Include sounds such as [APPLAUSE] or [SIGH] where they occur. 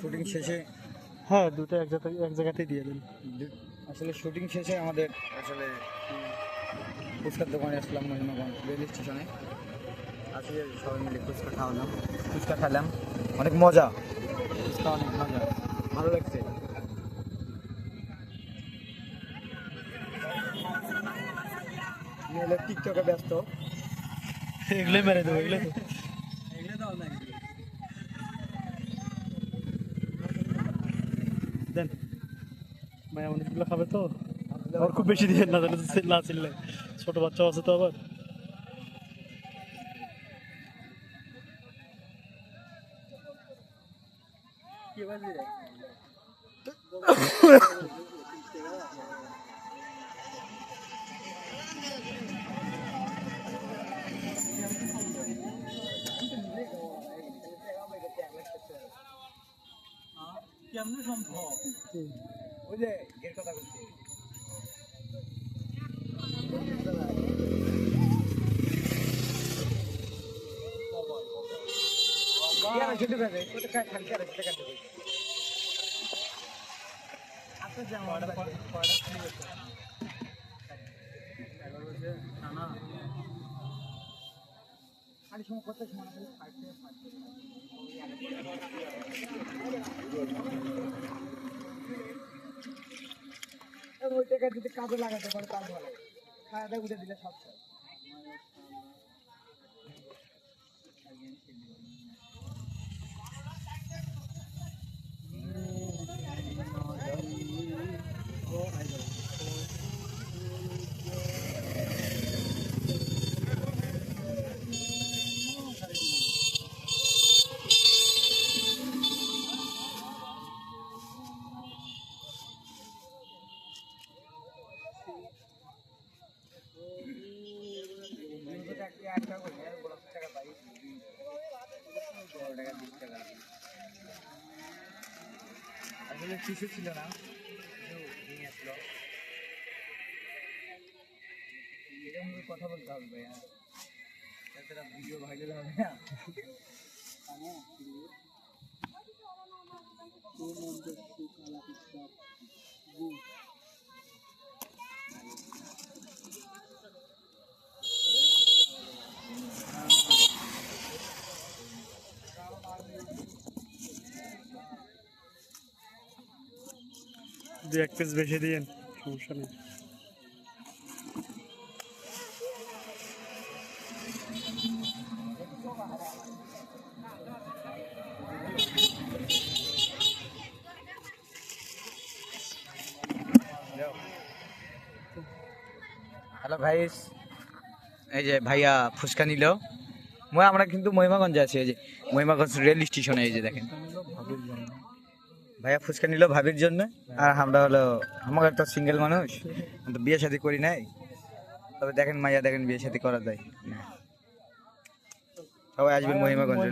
Shooting শেষে হ্যাঁ দুটো এক জায়গায় এক জায়গাতেই দিয়ে দেন। আসলে শুটিং শেষে আমাদের আসলে ফুচকার দোকানে আসলাম মহিমাগঞ্জ রেল স্টেশনে। আসলে সবাই মিলে ফুচকা খাওয়ালাম। ফুচকা খেলাম। অনেক মজা। ফুচকা অনেক মজা। ভালো লাগছে। টিকটকে ব্যস্ত এগুলোই মেরে দেবো এগুলো দেন। ভাই অনেকগুলো খাবে তো? আবার খুব বেশি দিয়ে না তো না চিনলে। ছোট বাচ্চা আছে তো আবার। [LAUGHS] কেমন সম্ভব? ওই যে এর কথা বলছি। কাজ খালি সময় কত সময় ওই টাকা যদি কাজে লাগাতে পারে তার ভালো। খাওয়া দাওয়া উঠে দিলে সব আসলে কিছু ছিল না আসলো। এরকম কথা বলতে হবে ভাইয়া। তাছাড়া ভিডিও ভাইরাল হবে না। দু এক পিস বেশি দিয়েন, সমস্যা নেই। হ্যালো ভাইস, এই যে ভাইয়া ফুচকা নিল। মই আমরা কিন্তু মহিমাগঞ্জে আছি, এই যে মহিমাগঞ্জ রেল স্টেশনে, এই যে দেখেন। ভাইয়া ফুচকা নিল ভাবির জন্য। আর আমরা হলো আমার তো সিঙ্গেল মানুষ কিন্তু বিয়ে শাদি করি নাই। তবে দেখেন মাইয়া, দেখেন বিয়ে শাদি করা যায়। সবাই আসবেন মহিমাগঞ্জ